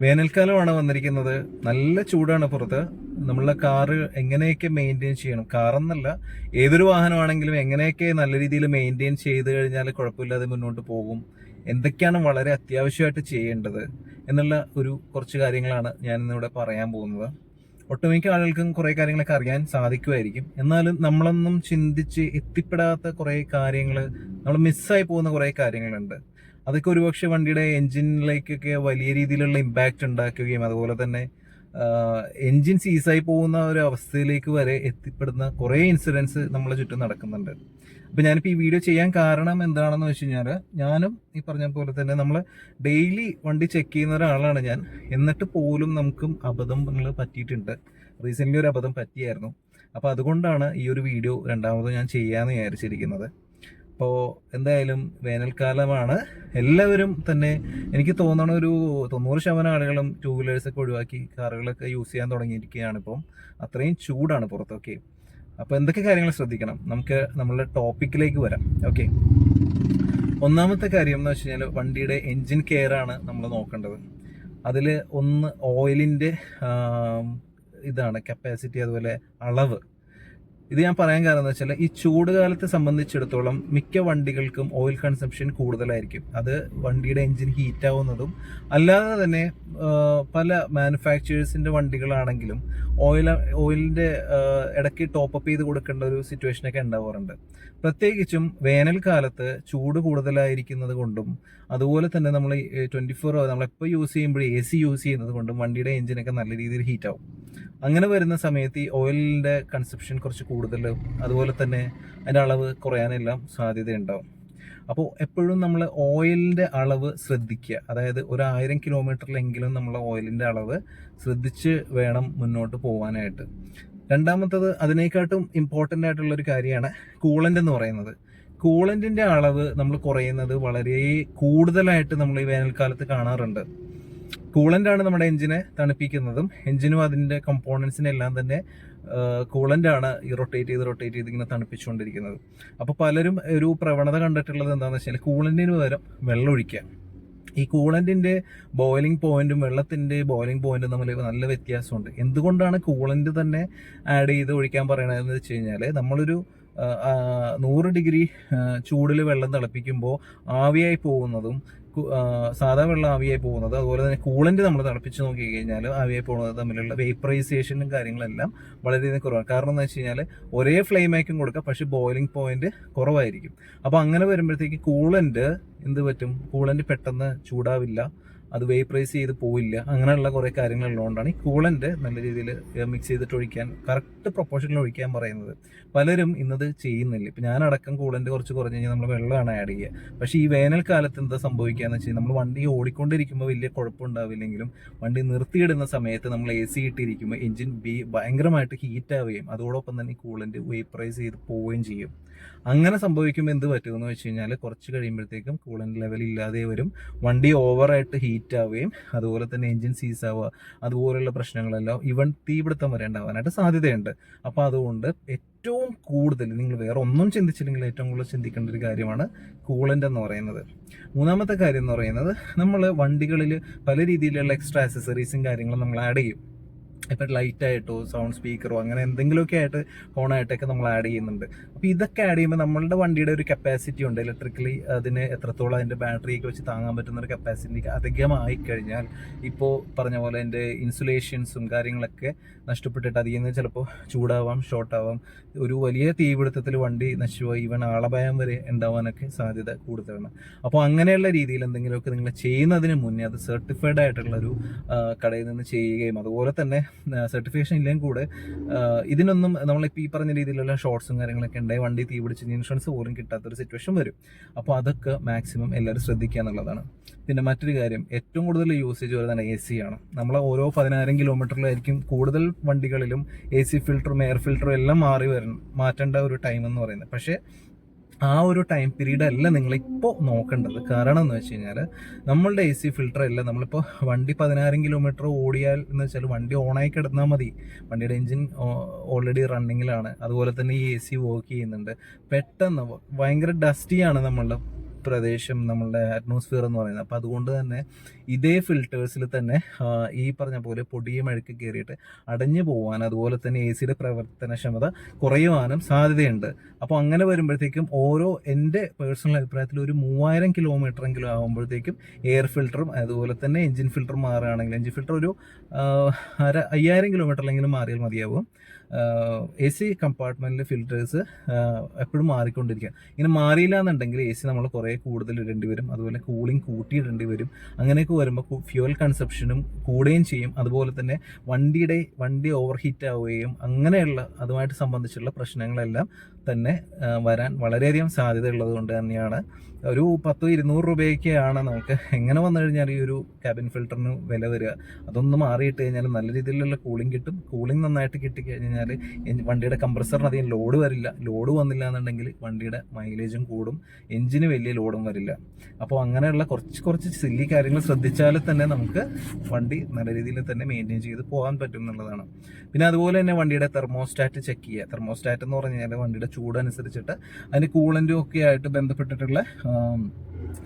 വേനൽക്കാലമാണ് വന്നിരിക്കുന്നത്. നല്ല ചൂടാണ് പുറത്ത്. നമ്മളെ കാറ് എങ്ങനെയൊക്കെ മെയിന്റെയിൻ ചെയ്യണം? കാറെന്നല്ല ഏതൊരു വാഹനമാണെങ്കിലും എങ്ങനെയൊക്കെ നല്ല രീതിയിൽ മെയിന്റെയിൻ ചെയ്ത് കഴിഞ്ഞാൽ കുഴപ്പമില്ലാതെ മുന്നോട്ട് പോകും? എന്തൊക്കെയാണ് വളരെ അത്യാവശ്യമായിട്ട് ചെയ്യേണ്ടത്? എന്നുള്ള ഒരു കുറച്ച് കാര്യങ്ങളാണ് ഞാൻ ഇന്നിവിടെ പറയാൻ പോകുന്നത്. ഒട്ടുമിക്ക ആളുകൾക്കും കുറേ കാര്യങ്ങളൊക്കെ അറിയാൻ സാധിക്കുമായിരിക്കും. എന്നാലും നമ്മളൊന്നും ചിന്തിച്ച് എത്തിപ്പെടാത്ത കുറേ കാര്യങ്ങൾ നമ്മൾ മിസ്സായി പോകുന്ന കുറേ കാര്യങ്ങളുണ്ട്. അതൊക്കെ ഒരുപക്ഷെ വണ്ടിയുടെ എൻജിനിലേക്കൊക്കെ വലിയ രീതിയിലുള്ള ഇമ്പാക്റ്റ് ഉണ്ടാക്കുകയും അതുപോലെ തന്നെ എൻജിൻ സീസായി പോകുന്ന ഒരു അവസ്ഥയിലേക്ക് വരെ എത്തിപ്പെടുന്ന കുറേ ഇൻസിഡൻസ് നമ്മളെ ചുറ്റും നടക്കുന്നുണ്ട്. അപ്പോൾ ഞാനിപ്പോൾ ഈ വീഡിയോ ചെയ്യാൻ കാരണം എന്താണെന്ന് വെച്ച് കഴിഞ്ഞാൽ ഞാനും ഈ പറഞ്ഞ പോലെ തന്നെ നമ്മൾ ഡെയിലി വണ്ടി ചെക്ക് ചെയ്യുന്ന ഒരാളാണ് ഞാൻ. എന്നിട്ട് പോലും നമുക്കും അബദ്ധങ്ങൾ പറ്റിയിട്ടുണ്ട്. റീസെന്റ്ലി ഒരു അബദ്ധം പറ്റിയായിരുന്നു. അപ്പോൾ അതുകൊണ്ടാണ് ഈ ഒരു വീഡിയോ രണ്ടാമത് ഞാൻ ചെയ്യാമെന്ന് വിചാരിച്ചിരിക്കുന്നത്. അപ്പോൾ എന്തായാലും വേനൽക്കാലമാണ്. എല്ലാവരും തന്നെ എനിക്ക് തോന്നണ ഒരു തൊണ്ണൂറ് ശതമാനം ആളുകളും ടൂ വീലേഴ്സൊക്കെ ഒഴിവാക്കി കാറുകളൊക്കെ യൂസ് ചെയ്യാൻ തുടങ്ങിയിരിക്കുകയാണ് ഇപ്പം. അത്രയും ചൂടാണ് പുറത്തൊക്കെ. അപ്പോൾ എന്തൊക്കെ കാര്യങ്ങൾ ശ്രദ്ധിക്കണം? നമുക്ക് നമ്മളുടെ ടോപ്പിക്കിലേക്ക് വരാം. ഓക്കെ ഒന്നാമത്തെ കാര്യം എന്ന് വെച്ച് കഴിഞ്ഞാൽ വണ്ടിയുടെ എൻജിൻ കെയർ ആണ് നമ്മൾ നോക്കേണ്ടത്. അതിൽ ഒന്ന് ഓയിലിന്റെ ഇതാണ് കപ്പാസിറ്റി അതുപോലെ അളവ്. ഇത് ഞാൻ പറയാൻ കാരണം എന്താ വെച്ചാൽ ഈ ചൂട് കാലത്തെ സംബന്ധിച്ചിടത്തോളം മിക്ക വണ്ടികൾക്കും ഓയിൽ കൺസംഷൻ കൂടുതലായിരിക്കും. അത് വണ്ടിയുടെ എഞ്ചിൻ ഹീറ്റ് ആവുന്നതും അല്ലാതെ തന്നെ പല മാനുഫാക്ചേഴ്സിന്റെ വണ്ടികളാണെങ്കിലും ഓയിൽ ഓയിലിന്റെ ഇടയ്ക്ക് ടോപ്പ് അപ്പ് ചെയ്ത് കൊടുക്കേണ്ട ഒരു സിറ്റുവേഷനൊക്കെ ഉണ്ടാവാറുണ്ട്. പ്രത്യേകിച്ചും വേനൽക്കാലത്ത് ചൂട് കൂടുതലായിരിക്കുന്നത് കൊണ്ടും അതുപോലെ തന്നെ നമ്മൾ ട്വന്റി ഫോർ അവർ നമ്മളെപ്പോൾ യൂസ് ചെയ്യുമ്പോൾ എ സി യൂസ് ചെയ്യുന്നത് കൊണ്ടും വണ്ടിയുടെ എഞ്ചിനൊക്കെ നല്ല രീതിയിൽ ഹീറ്റ് ആവും. അങ്ങനെ വരുന്ന സമയത്ത് ഈ ഓയിലിന്റെ കൺസപ്ഷൻ കുറച്ച് കൂടുതലും. അതുപോലെ തന്നെ അതിന്റെ അളവ് കുറയാനെല്ലാം സാധ്യതയുണ്ടാവും. അപ്പോൾ എപ്പോഴും നമ്മൾ ഓയിലിന്റെ അളവ് ശ്രദ്ധിക്കുക. അതായത് ഒരു ആയിരം കിലോമീറ്ററിലെങ്കിലും നമ്മൾ ഓയിലിന്റെ അളവ് ശ്രദ്ധിച്ച് വേണം മുന്നോട്ട് പോകാനായിട്ട് രണ്ടാമത്തത് അതിനേക്കാട്ടും ഇമ്പോർട്ടന്റ് ആയിട്ടുള്ള ഒരു കാര്യമാണ് കൂളന്റ് എന്ന് പറയുന്നത്. കൂളന്റിന്റെ അളവ് നമ്മൾ കുറയുന്നത് വളരെ കൂടുതലായിട്ട് നമ്മൾ ഈ വേനൽക്കാലത്ത് കാണാറുണ്ട്. കൂളന്റ് ആണ് നമ്മുടെ എഞ്ചിനെ തണുപ്പിക്കുന്നതും എഞ്ചിനും അതിന്റെ കമ്പോണൻസിനെല്ലാം തന്നെ കൂളന്റ് ആണ് ഈ റൊട്ടേറ്റ് ചെയ്ത് റൊട്ടേറ്റ് ചെയ്ത് ഇങ്ങനെ തണുപ്പിച്ചുകൊണ്ടിരിക്കുന്നത്. അപ്പോൾ പലരും ഒരു പ്രവണത കണ്ടിട്ടുള്ളത് എന്താണെന്ന് വെച്ചാൽ കൂളന്റിന് പകരം വെള്ളം ഒഴിക്കുക. ഈ കൂളന്റിന്റെ ബോയിലിംഗ് പോയിന്റും വെള്ളത്തിന്റെ ബോയിലിംഗ് പോയിന്റും തമ്മിൽ നല്ല വ്യത്യാസമുണ്ട്. എന്തുകൊണ്ടാണ് കൂളന്റ് തന്നെ ആഡ് ചെയ്ത് ഒഴിക്കാൻ പറയണതെന്ന് വെച്ച് കഴിഞ്ഞാൽ നമ്മളൊരു നൂറ് ഡിഗ്രി ചൂടിൽ വെള്ളം തിളപ്പിക്കുമ്പോൾ ആവിയായി പോകുന്നതും സാധാ വെള്ളം ആവിയായി പോകുന്നത് അതുപോലെ തന്നെ കൂളന്റ് നമ്മൾ തിളപ്പിച്ച് നോക്കി കഴിഞ്ഞാൽ ആവിയായി പോകുന്നത് തമ്മിലുള്ള വേപ്പറൈസേഷനും കാര്യങ്ങളെല്ലാം വളരെയധികം കുറവാണ്. കാരണം എന്ന് വെച്ച് കഴിഞ്ഞാൽ ഒരേ ഫ്ലെയിമായിരിക്കും കൊടുക്കുക പക്ഷെ ബോയിലിംഗ് പോയിന്റ് കുറവായിരിക്കും. അപ്പോൾ അങ്ങനെ വരുമ്പോഴത്തേക്ക് കൂളന്റ് എന്ത് പറ്റും? കൂളന്റ് പെട്ടെന്ന് ചൂടാവില്ല. അത് വേപ്രൈസ് ചെയ്ത് പോയില്ല അങ്ങനെയുള്ള കുറേ കാര്യങ്ങൾ ഉള്ളതുകൊണ്ടാണ് ഈ കൂളന്റ് നല്ല രീതിയിൽ മിക്സ് ചെയ്തിട്ട് ഒഴിക്കാൻ കറക്റ്റ് പ്രൊപ്പോർഷനിൽ ഒഴിക്കാൻ പറയുന്നത്. പലരും ഇന്നത് ചെയ്യുന്നില്ല. ഇപ്പം ഞാനടക്കം കൂളന്റ് കുറച്ച് കുറഞ്ഞ് കഴിഞ്ഞാൽ നമ്മൾ വെള്ളമാണ് ആഡ് ചെയ്യുക. പക്ഷേ ഈ വേനൽക്കാലത്ത് എന്താ സംഭവിക്കുക എന്ന് വെച്ചാൽ നമ്മൾ വണ്ടി ഓടിക്കൊണ്ടിരിക്കുമ്പോൾ വലിയ കുഴപ്പമുണ്ടാവില്ലെങ്കിലും വണ്ടി നിർത്തിയിടുന്ന സമയത്ത് നമ്മൾ എ സി ഇട്ടിരിക്കുമ്പോൾ എഞ്ചിൻ ബി ഭയങ്കരമായിട്ട് ഹീറ്റ് ആവുകയും അതോടൊപ്പം തന്നെ കൂളന്റ് വേപ്രൈസ് ചെയ്ത് പോവുകയും ചെയ്യും. അങ്ങനെ സംഭവിക്കുമ്പോൾ എന്ത് പറ്റുമെന്ന് വെച്ച് കഴിഞ്ഞാൽ കുറച്ച് കഴിയുമ്പോഴത്തേക്കും കൂളന്റ് ലെവൽ ഇല്ലാതെ വരും. വണ്ടി ഓവറായിട്ട് ഹീറ്റ് ആവുകയും അതുപോലെ തന്നെ എഞ്ചിൻ സീസ് ആവുക അതുപോലെയുള്ള പ്രശ്നങ്ങളെല്ലാം ഇവൻ തീപിടുത്തം വരെ ഉണ്ടാവാനായിട്ട് സാധ്യതയുണ്ട്. അപ്പോൾ അതുകൊണ്ട് ഏറ്റവും കൂടുതൽ നിങ്ങൾ വേറെ ഒന്നും ചിന്തിച്ചില്ലെങ്കിൽ ഏറ്റവും കൂടുതൽ ചിന്തിക്കേണ്ട ഒരു കാര്യമാണ് കൂളന്റ് എന്ന് പറയുന്നത്. മൂന്നാമത്തെ കാര്യം എന്ന് പറയുന്നത് നമ്മൾ വണ്ടികളിൽ പല രീതിയിലുള്ള എക്സ്ട്രാ ആക്സസറീസും കാര്യങ്ങളും നമ്മൾ ആഡ് ചെയ്യും. ഇപ്പം ലൈറ്റായിട്ടോ സൗണ്ട് സ്പീക്കറോ അങ്ങനെ എന്തെങ്കിലുമൊക്കെ ആയിട്ട് ഹോണായിട്ടൊക്കെ നമ്മൾ ആഡ് ചെയ്യുന്നുണ്ട്. അപ്പോൾ ഇതൊക്കെ ആഡ് ചെയ്യുമ്പോൾ നമ്മളുടെ വണ്ടിയുടെ ഒരു കപ്പാസിറ്റി ഉണ്ട്. ഇലക്ട്രിക്കലി അതിന് എത്രത്തോളം അതിന്റെ ബാറ്ററിയൊക്കെ വെച്ച് താങ്ങാൻ പറ്റുന്ന ഒരു കപ്പാസിറ്റി അധികമായി കഴിഞ്ഞാൽ ഇപ്പോൾ പറഞ്ഞ പോലെ എന്റെ ഇൻസുലേഷൻസും കാര്യങ്ങളൊക്കെ നഷ്ടപ്പെട്ടിട്ട് അതിൽ നിന്ന് ചിലപ്പോൾ ചൂടാവാം ഷോർട്ടാവാം ഒരു വലിയ തീപിടുത്തത്തിൽ വണ്ടി നശിച്ചുപോയി ഈവൻ ആളപായം വരെ ഉണ്ടാവാനൊക്കെ സാധ്യത കൂടുതലാണ്. അപ്പോൾ അങ്ങനെയുള്ള രീതിയിൽ എന്തെങ്കിലുമൊക്കെ നിങ്ങൾ ചെയ്യുന്നതിന് മുന്നേ അത് സർട്ടിഫൈഡ് ആയിട്ടുള്ള ഒരു കടയിൽ നിന്ന് ചെയ്യുകയും അതുപോലെ തന്നെ സർട്ടിഫിക്കേഷൻ ഇല്ലെങ്കിൽ കൂടെ. ഇതിനൊന്നും നമ്മളിപ്പോൾ ഈ പറഞ്ഞ രീതിയിലുള്ള ഷോർട്സും കാര്യങ്ങളൊക്കെ ഉണ്ടായി വണ്ടി തീ പിടിച്ച് ഇൻഷുറൻസ് പോലും കിട്ടാത്തൊരു സിറ്റുവേഷൻ വരും. അപ്പോൾ അതൊക്കെ മാക്സിമം എല്ലാവരും ശ്രദ്ധിക്കുക എന്നുള്ളതാണ്. പിന്നെ മറ്റൊരു കാര്യം ഏറ്റവും കൂടുതൽ യൂസേജ് വരുന്നത് എ സി ആണ്. നമ്മൾ ഓരോ പതിനായിരം കിലോമീറ്ററിലായിരിക്കും കൂടുതൽ വണ്ടികളിലും എ സി ഫിൽറ്ററും എയർ ഫിൽറ്ററും എല്ലാം മാറി വരണം മാറ്റേണ്ട ഒരു ടൈം എന്ന് പറയുന്നത്. പക്ഷേ ആ ഒരു ടൈം പീരീഡ് അല്ല നിങ്ങളിപ്പോൾ നോക്കേണ്ടത്. കാരണം എന്ന് വെച്ച് കഴിഞ്ഞാൽ നമ്മളുടെ എ സി ഫിൽറ്റർ അല്ല. നമ്മളിപ്പോൾ വണ്ടി പതിനായിരം കിലോമീറ്റർ ഓടിയാൽ എന്ന് വെച്ചാൽ വണ്ടി ഓണായി കിടന്നാൽ മതി. വണ്ടിയുടെ എഞ്ചിൻ ഓൾറെഡി റണ്ണിങ്ങിലാണ് അതുപോലെ തന്നെ ഈ എ സി വർക്ക് ചെയ്യുന്നുണ്ട്. പെട്ടെന്ന് ഭയങ്കര ഡസ്റ്റിയാണ് നമ്മളുടെ പ്രദേശം നമ്മളുടെ അറ്റ്മോസ്ഫിയർ എന്ന് പറയുന്നത്. അപ്പോൾ അതുകൊണ്ട് തന്നെ ഇതേ ഫിൽറ്റേഴ്സിൽ തന്നെ ഈ പറഞ്ഞ പോലെ പൊടിയും അഴുക്ക് കയറിയിട്ട് അടഞ്ഞു പോകാൻ അതുപോലെ തന്നെ എ സിയുടെ പ്രവർത്തനക്ഷമത കുറയുവാനും സാധ്യതയുണ്ട്. അപ്പോൾ അങ്ങനെ വരുമ്പോഴത്തേക്കും ഓരോ എന്റെ പേഴ്സണൽ അഭിപ്രായത്തിൽ ഒരു മൂവായിരം കിലോമീറ്റർ എങ്കിലും ആകുമ്പോഴത്തേക്കും എയർ ഫിൽറ്ററും അതുപോലെ തന്നെ എഞ്ചിൻ ഫിൽറ്റർ മാറുകയാണെങ്കിൽ എഞ്ചിൻ ഫിൽറ്റർ ഒരു അര അയ്യായിരം കിലോമീറ്ററിലെങ്കിലും മാറിയാൽ മതിയാവും. എ സി കമ്പാർട്ട്മെന്റിലെ ഫിൽറ്റേഴ്സ് എപ്പോഴും മാറിക്കൊണ്ടിരിക്കുക ഇങ്ങനെ മാറിയില്ല എന്നുണ്ടെങ്കിൽ എ സി നമ്മൾ കുറേ കൂടുതൽ ഇടേണ്ടി വരും. അതുപോലെ കൂളിംഗ് കൂട്ടിയിടേണ്ടി വരും. അങ്ങനെയൊക്കെ വരുമ്പോൾ ഫ്യൂവൽ കൺസപ്ഷനും കൂടുകയും ചെയ്യും. അതുപോലെ തന്നെ വണ്ടിയുടെ വണ്ടി ഓവർ ഹീറ്റ് ആവുകയും അങ്ങനെയുള്ള അതുമായിട്ട് സംബന്ധിച്ചുള്ള പ്രശ്നങ്ങളെല്ലാം തന്നെ വരാൻ വളരെയധികം സാധ്യതയുള്ളത് കൊണ്ട് തന്നെയാണ് ഒരു പത്തോ ഇരുന്നൂറ് രൂപയൊക്കെയാണ് നമുക്ക് എങ്ങനെ വന്നു കഴിഞ്ഞാൽ ഈ ഒരു ക്യാബിൻ ഫിൽറ്ററിന് വില വരിക. അതൊന്ന് മാറിയിട്ട് കഴിഞ്ഞാൽ നല്ല രീതിയിലുള്ള കൂളിംഗ് കിട്ടും. കൂളിംഗ് നന്നായിട്ട് കിട്ടിക്കഴിഞ്ഞാൽ വണ്ടിയുടെ കംപ്രസറിന് അധികം ലോഡ് വരില്ല. ലോഡ് വന്നില്ല എന്നുണ്ടെങ്കിൽ വണ്ടിയുടെ മൈലേജും കൂടും. എഞ്ചിന് വലിയ ലോഡും വരില്ല. അപ്പോൾ അങ്ങനെയുള്ള കുറച്ച് കുറച്ച് സില്ലി കാര്യങ്ങൾ ശ്രദ്ധിച്ചാൽ തന്നെ നമുക്ക് വണ്ടി നല്ല രീതിയിൽ തന്നെ മെയിന്റെയിൻ ചെയ്ത് പോകാൻ പറ്റും എന്നുള്ളതാണ്. പിന്നെ അതുപോലെ തന്നെ വണ്ടിയുടെ തെർമോസ്റ്റാറ്റ് ചെക്ക് ചെയ്യുക. തെർമോസ്റ്റാറ്റ് എന്ന് പറഞ്ഞു കഴിഞ്ഞാൽ വണ്ടിയുടെ ചൂടനുസരിച്ചിട്ട് അതിന് കൂളന്റും ഒക്കെ ആയിട്ട് ബന്ധപ്പെട്ടിട്ടുള്ള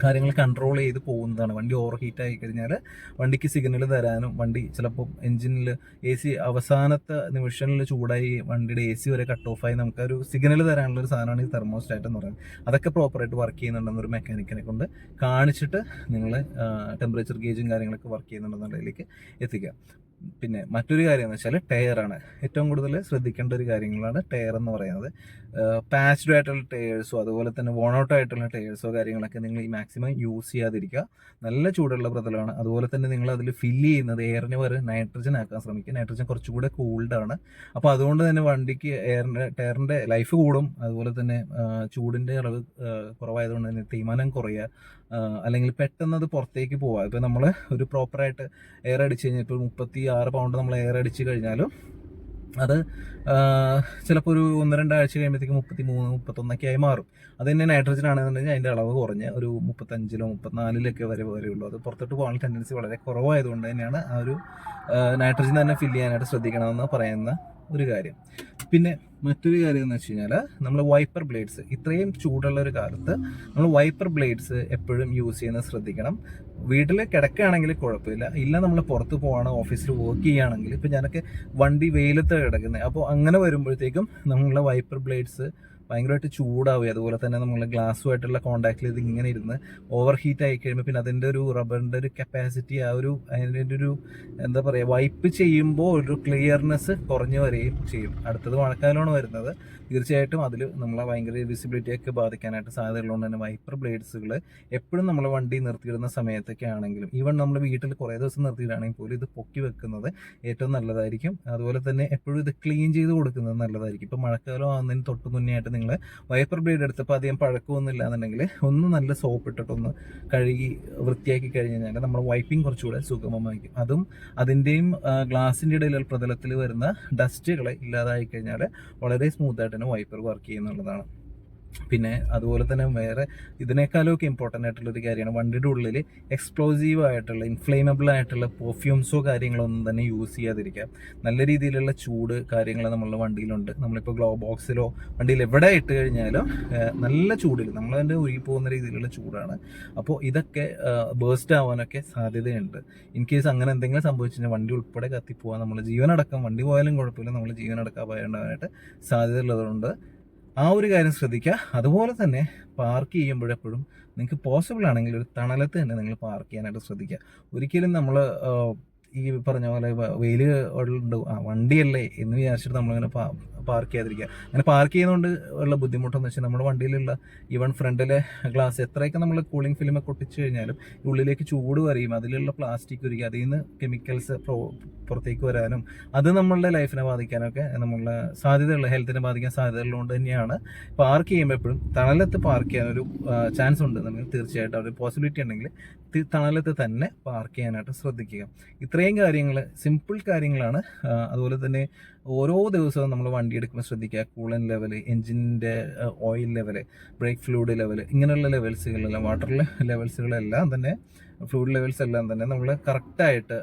കാര്യങ്ങൾ കൺട്രോൾ ചെയ്ത് പോകുന്നതാണ്. വണ്ടി ഓവർ ഹീറ്റ് ആയി കഴിഞ്ഞാൽ വണ്ടിക്ക് സിഗ്നൽ തരാനും വണ്ടി ചിലപ്പോൾ എഞ്ചിനിൽ എ സി അവസാനത്തെ നിമിഷങ്ങളിൽ ചൂടായി വണ്ടിയുടെ എ സി വരെ കട്ട് ഓഫ് ആയി നമുക്കൊരു സിഗ്നൽ തരാനുള്ള ഒരു സാധനമാണ് ഈ തെർമോസ്റ്റാറ്റ് എന്ന് പറയുന്നത്. അതൊക്കെ പ്രോപ്പറായിട്ട് വർക്ക് ചെയ്യുന്നുണ്ടെന്ന് ഒരു മെക്കാനിക്കിനെ കൊണ്ട് കാണിച്ചിട്ട് നിങ്ങൾ ടെമ്പറേച്ചർ ഗേജും കാര്യങ്ങളൊക്കെ വർക്ക് ചെയ്യുന്നുണ്ടെന്നുള്ളതിലേക്ക് എത്തിക്കുക. പിന്നെ മറ്റൊരു കാര്യം എന്ന് വെച്ചാൽ ടയറാണ് ഏറ്റവും കൂടുതൽ ശ്രദ്ധിക്കേണ്ട ഒരു കാര്യങ്ങളാണ് ടയർ എന്ന് പറയുന്നത്. പാച്ച്ഡ് ആയിട്ടുള്ള ടയേഴ്സോ അതുപോലെ തന്നെ വോണൗട്ട് ആയിട്ടുള്ള ടയേഴ്സോ കാര്യങ്ങളൊക്കെ നിങ്ങൾ ഈ മാക്സിമം യൂസ് ചെയ്യാതിരിക്കുക. നല്ല ചൂടുള്ള പ്രതലമാണ്. അതുപോലെ തന്നെ നിങ്ങൾ അതിൽ ഫില്ല് ചെയ്യുന്നത് എയറിന് പകരം നൈട്രജൻ ആക്കാൻ ശ്രമിക്കുക. നൈട്രജൻ കുറച്ചുകൂടെ കൂൾഡാണ് അപ്പോൾ അതുകൊണ്ട് തന്നെ വണ്ടിക്ക് എയറിന്റെ ടയറിന്റെ ലൈഫ് കൂടും. അതുപോലെ തന്നെ ചൂടിന്റെ അളവ് കുറവായതുകൊണ്ട് തന്നെ തേയ്മാനം കുറയുക. അല്ലെങ്കിൽ പെട്ടെന്ന് അത് പുറത്തേക്ക് പോവുക. ഇപ്പോൾ നമ്മൾ ഒരു പ്രോപ്പറായിട്ട് എയർ അടിച്ച് കഴിഞ്ഞാൽ ഇപ്പോൾ മുപ്പത്തി ആറ് പൗണ്ട് നമ്മൾ എയർ അടിച്ച് കഴിഞ്ഞാലും അത് ചിലപ്പോൾ ഒരു ഒന്ന് രണ്ടാഴ്ച കഴിയുമ്പോഴത്തേക്ക് മുപ്പത്തി മൂന്ന് മുപ്പത്തൊന്നൊക്കെ ആയി മാറും. അത് തന്നെ നൈട്രജൻ ആണെന്നുണ്ടെങ്കിൽ അതിന്റെ അളവ് കുറഞ്ഞ് ഒരു മുപ്പത്തഞ്ചിലോ മുപ്പത്തിനാലിലൊക്കെ വരെ വരെയുള്ളൂ അത് പുറത്തോട്ട് പോകാനുള്ള ടെൻഡൻസി വളരെ കുറവായതുകൊണ്ട് തന്നെയാണ് ആ ഒരു നൈട്രജൻ തന്നെ ഫില്ല് ചെയ്യാനായിട്ട് ശ്രദ്ധിക്കണമെന്ന് പറയുന്ന ഒരു കാര്യം. പിന്നെ മറ്റൊരു കാര്യം എന്ന് വെച്ച് കഴിഞ്ഞാൽ നമ്മൾ വൈപ്പർ ബ്ലേഡ്സ് ഇത്രയും ചൂടുള്ള ഒരു കാലത്ത് നമ്മൾ വൈപ്പർ ബ്ലേഡ്സ് എപ്പോഴും യൂസ് ചെയ്യുന്നത് ശ്രദ്ധിക്കണം. വീട്ടിൽ കിടക്കുകയാണെങ്കിൽ കുഴപ്പമില്ല. ഇല്ല നമ്മൾ പുറത്ത് പോവാണ് ഓഫീസിൽ വർക്ക് ചെയ്യുകയാണെങ്കിൽ ഇപ്പം ഞാനൊക്കെ വണ്ടി വെയിലത്ത് കിടക്കുന്നത് അപ്പോൾ അങ്ങനെ വരുമ്പോഴത്തേക്കും നമ്മളെ വൈപ്പർ ബ്ലേഡ്സ് ഭയങ്കരമായിട്ട് ചൂടാവുക അതുപോലെ തന്നെ നമ്മൾ ഗ്ലാസ്സുമായിട്ടുള്ള കോണ്ടാക്റ്റിൽ ഇത് ഇങ്ങനെ ഇരുന്ന് ഓവർ ഹീറ്റ് ആയി കഴിയുമ്പോൾ പിന്നെ അതിന്റെ ഒരു റബ്ബറിന്റെ ഒരു കപ്പാസിറ്റി ആ ഒരു അതിന്റെ ഒരു എന്താ പറയുക വൈപ്പ് ചെയ്യുമ്പോൾ ഒരു ക്ലിയർനെസ് കുറഞ്ഞു വരികയും ചെയ്യും. അടുത്തത് മഴക്കാലമാണ് വരുന്നത്. തീർച്ചയായിട്ടും അതിൽ നമ്മളെ ഭയങ്കര വിസിബിലിറ്റിയൊക്കെ ബാധിക്കാനായിട്ട് സാധ്യതയുള്ളതുകൊണ്ട് തന്നെ വൈപ്പർ ബ്ലേഡ്സുകൾ എപ്പോഴും നമ്മൾ വണ്ടി നിർത്തിയിടുന്ന സമയത്തൊക്കെ ആണെങ്കിലും ഈവൻ നമ്മൾ വീട്ടിൽ കുറേ ദിവസം നിർത്തിയിടുകയാണെങ്കിൽ പോലും ഇത് പൊക്കി വെക്കുന്നത് ഏറ്റവും നല്ലതായിരിക്കും. അതുപോലെ തന്നെ എപ്പോഴും ഇത് ക്ലീൻ ചെയ്ത് കൊടുക്കുന്നത് നല്ലതായിരിക്കും. ഇപ്പോൾ മഴക്കാലം ആകുന്നതിന് തൊട്ട് മുന്നേ ആയിട്ട് നിങ്ങൾ വൈപ്പർ ബ്ലേഡ് എടുത്തപ്പോൾ അധികം പഴക്കമൊന്നും ഇല്ലാന്നുണ്ടെങ്കിൽ ഒന്ന് നല്ല സോപ്പ് ഇട്ടിട്ടൊന്ന് കഴുകി വൃത്തിയാക്കി കഴിഞ്ഞ് കഴിഞ്ഞാൽ നമ്മൾ വൈപ്പിംഗ് കുറച്ചുകൂടെ സുഗമമായിരിക്കും. അതും അതിന്റെയും ഗ്ലാസിന്റെ ഇടയിലുള്ള പ്രതലത്തിൽ വരുന്ന ഡസ്റ്റുകളെ ഇല്ലാതായി കഴിഞ്ഞാൽ വളരെ സ്മൂത്തായിട്ട് തന്നെ വൈപ്പർ വർക്ക് ചെയ്യുന്നുള്ളതാണ്. പിന്നെ അതുപോലെ തന്നെ വേറെ ഇതിനേക്കാളൊക്കെ ഇമ്പോർട്ടന്റ് ആയിട്ടുള്ള ഒരു കാര്യമാണ് വണ്ടിയുടെ ഉള്ളിൽ എക്സ്പ്ലോസീവ് ആയിട്ടുള്ള ഇൻഫ്ലേമബിൾ ആയിട്ടുള്ള പെർഫ്യൂംസോ കാര്യങ്ങളോ ഒന്നും തന്നെ യൂസ് ചെയ്യാതിരിക്കുക. നല്ല രീതിയിലുള്ള ചൂട് കാര്യങ്ങൾ നമ്മളുടെ വണ്ടിയിലുണ്ട്. നമ്മളിപ്പോൾ ഗ്ലോ ബോക്സിലോ വണ്ടിയിൽ എവിടെ ഇട്ട് കഴിഞ്ഞാലും നല്ല ചൂടിൽ നമ്മളതിന്റെ ഉരുകി പോകുന്ന രീതിയിലുള്ള ചൂടാണ്. അപ്പോൾ ഇതൊക്കെ ബേസ്റ്റ് ആവാനൊക്കെ സാധ്യതയുണ്ട്. ഇൻ കേസ് അങ്ങനെ എന്തെങ്കിലും സംഭവിച്ചു കഴിഞ്ഞാൽ വണ്ടി ഉൾപ്പെടെ കത്തിപ്പോവാൻ നമ്മൾ ജീവനടക്കം വണ്ടി പോയാലും കുഴപ്പമില്ല നമ്മൾ ജീവനടക്കം സാധ്യത സാധ്യതയുള്ളതുകൊണ്ട് ആ ഒരു കാര്യം ശ്രദ്ധിക്കുക. അതുപോലെ തന്നെ പാർക്ക് ചെയ്യുമ്പോഴെപ്പോഴും നിങ്ങൾക്ക് പോസിബിൾ ആണെങ്കിൽ ഒരു തണലത്ത് തന്നെ നിങ്ങൾ പാർക്ക് ചെയ്യാനായിട്ട് ശ്രദ്ധിക്കുക. ഒരിക്കലും നമ്മൾ ഈ പറഞ്ഞ പോലെ വെയിൽ ഉണ്ടോ ആ വണ്ടിയല്ലേ എന്ന് വിചാരിച്ചിട്ട് നമ്മളിങ്ങനെ പാർക്ക് ചെയ്യാതിരിക്കുക. അങ്ങനെ പാർക്ക് ചെയ്യുന്നതുകൊണ്ട് ഉള്ള ബുദ്ധിമുട്ടെന്ന് വെച്ചാൽ നമ്മുടെ വണ്ടിയിലുള്ള ഈവൺ ഫ്രണ്ടിലെ ഗ്ലാസ് എത്രയൊക്കെ നമ്മൾ കൂളിംഗ് ഫിലിമൊക്കെ ഒട്ടിച്ച് കഴിഞ്ഞാലും ഉള്ളിലേക്ക് ചൂട് വരെയും അതിലുള്ള പ്ലാസ്റ്റിക് ഒരുക്കി അതിൽ നിന്ന് കെമിക്കൽസ് പുറത്തേക്ക് വരാനും അത് നമ്മളുടെ ലൈഫിനെ ബാധിക്കാനൊക്കെ നമ്മളുടെ സാധ്യതയുള്ള ഹെൽത്തിനെ ബാധിക്കാൻ സാധ്യതയുള്ളതുകൊണ്ട് തന്നെയാണ് പാർക്ക് ചെയ്യുമ്പോൾ എപ്പോഴും തണലത്ത് പാർക്ക് ചെയ്യാൻ ഒരു ചാൻസ് ഉണ്ട് നമുക്ക് തീർച്ചയായിട്ടും. ഒരു പോസിബിലിറ്റി ഉണ്ടെങ്കിൽ തണലത്ത് തന്നെ പാർക്ക് ചെയ്യാനായിട്ട് ശ്രദ്ധിക്കുക. ഇത്രയും കാര്യങ്ങൾ സിമ്പിൾ കാര്യങ്ങളാണ്. അതുപോലെ തന്നെ ഓരോ ദിവസവും നമ്മൾ വണ്ടി എടുക്കുമ്പോൾ ശ്രദ്ധിക്കുക. Coolant level എൻജിന്റെ oil level brake fluid level ഇങ്ങനെയുള്ള ലെവൽസുകളെല്ലാം വാട്ടർ ലെവൽസുകളെല്ലാം തന്നെ ഫ്ലൂയിഡ് ലെവൽസ് എല്ലാം തന്നെ നമ്മൾ കറക്റ്റായിട്ട്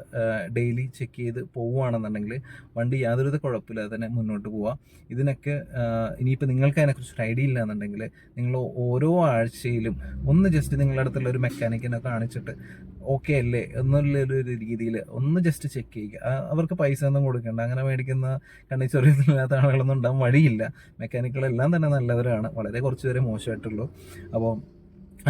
ഡെയിലി ചെക്ക് ചെയ്ത് പോവുകയാണെന്നുണ്ടെങ്കിൽ വണ്ടി യാതൊരുവിധ കുഴപ്പമില്ലാതെ തന്നെ മുന്നോട്ട് പോവാം. ഇതിനൊക്കെ ഇനിയിപ്പോൾ നിങ്ങൾക്ക് അതിനെക്കുറിച്ച് ഒരു ഐഡിയ ഇല്ല എന്നുണ്ടെങ്കിൽ നിങ്ങൾ ഓരോ ആഴ്ചയിലും ഒന്ന് ജസ്റ്റ് നിങ്ങളുടെ അടുത്തുള്ള ഒരു മെക്കാനിക്കിനെ കാണിച്ചിട്ട് ഓക്കെ അല്ലേ എന്നുള്ള ഒരു രീതിയിൽ ഒന്ന് ജസ്റ്റ് ചെക്ക് ചെയ്യുക. അവർക്ക് പൈസ ഒന്നും കൊടുക്കേണ്ട. അങ്ങനെ മേടിക്കുന്ന കണ്ണി ചൊറിയുന്നില്ലാത്ത ആളുകളൊന്നും ഉണ്ടാകാൻ വഴിയില്ല. മെക്കാനിക്കുകളെല്ലാം തന്നെ നല്ലവരാണ്. വളരെ കുറച്ച് പേരെ മോശമായിട്ടുള്ളൂ. അപ്പോൾ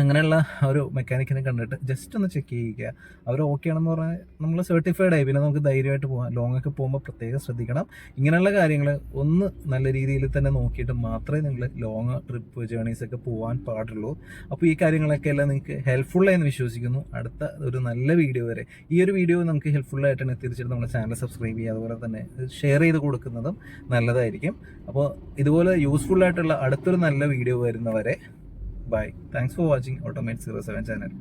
അങ്ങനെയുള്ള ഒരു മെക്കാനിക്കിനെ കണ്ടിട്ട് ജസ്റ്റ് ഒന്ന് ചെക്ക് ചെയ്യുക. അവർ ഓക്കെ ആണെന്ന് പറഞ്ഞാൽ നമ്മൾ സർട്ടിഫൈഡ് ആയി. പിന്നെ നമുക്ക് ധൈര്യമായിട്ട് പോകാം ലോങ് ഒക്കെ പോകുമ്പോൾ പ്രത്യേകം ശ്രദ്ധിക്കണം. ഇങ്ങനെയുള്ള കാര്യങ്ങൾ ഒന്ന് നല്ല രീതിയിൽ തന്നെ നോക്കിയിട്ട് മാത്രമേ നിങ്ങൾ ലോങ് ട്രിപ്പ് ജേണീസ് ഒക്കെ പോകാൻ പാടുള്ളൂ. അപ്പോൾ ഈ കാര്യങ്ങളൊക്കെ എല്ലാം നിങ്ങൾക്ക് ഹെൽപ്ഫുൾ ആയെന്ന് വിശ്വസിക്കുന്നു. അടുത്ത ഒരു നല്ല വീഡിയോ വരെ. ഈ ഒരു വീഡിയോ നമുക്ക് ഹെൽപ്ഫുൾ ആയിട്ടാണ് തീർച്ചയായിട്ടും നമ്മുടെ ചാനൽ സബ്സ്ക്രൈബ് ചെയ്യുക. അതുപോലെ തന്നെ ഷെയർ ചെയ്ത് കൊടുക്കുന്നതും നല്ലതായിരിക്കും. അപ്പോൾ ഇതുപോലെ യൂസ്ഫുള്ളായിട്ടുള്ള അടുത്തൊരു നല്ല വീഡിയോ വരുന്നവരെ bye thanks for watching automate zero seven channel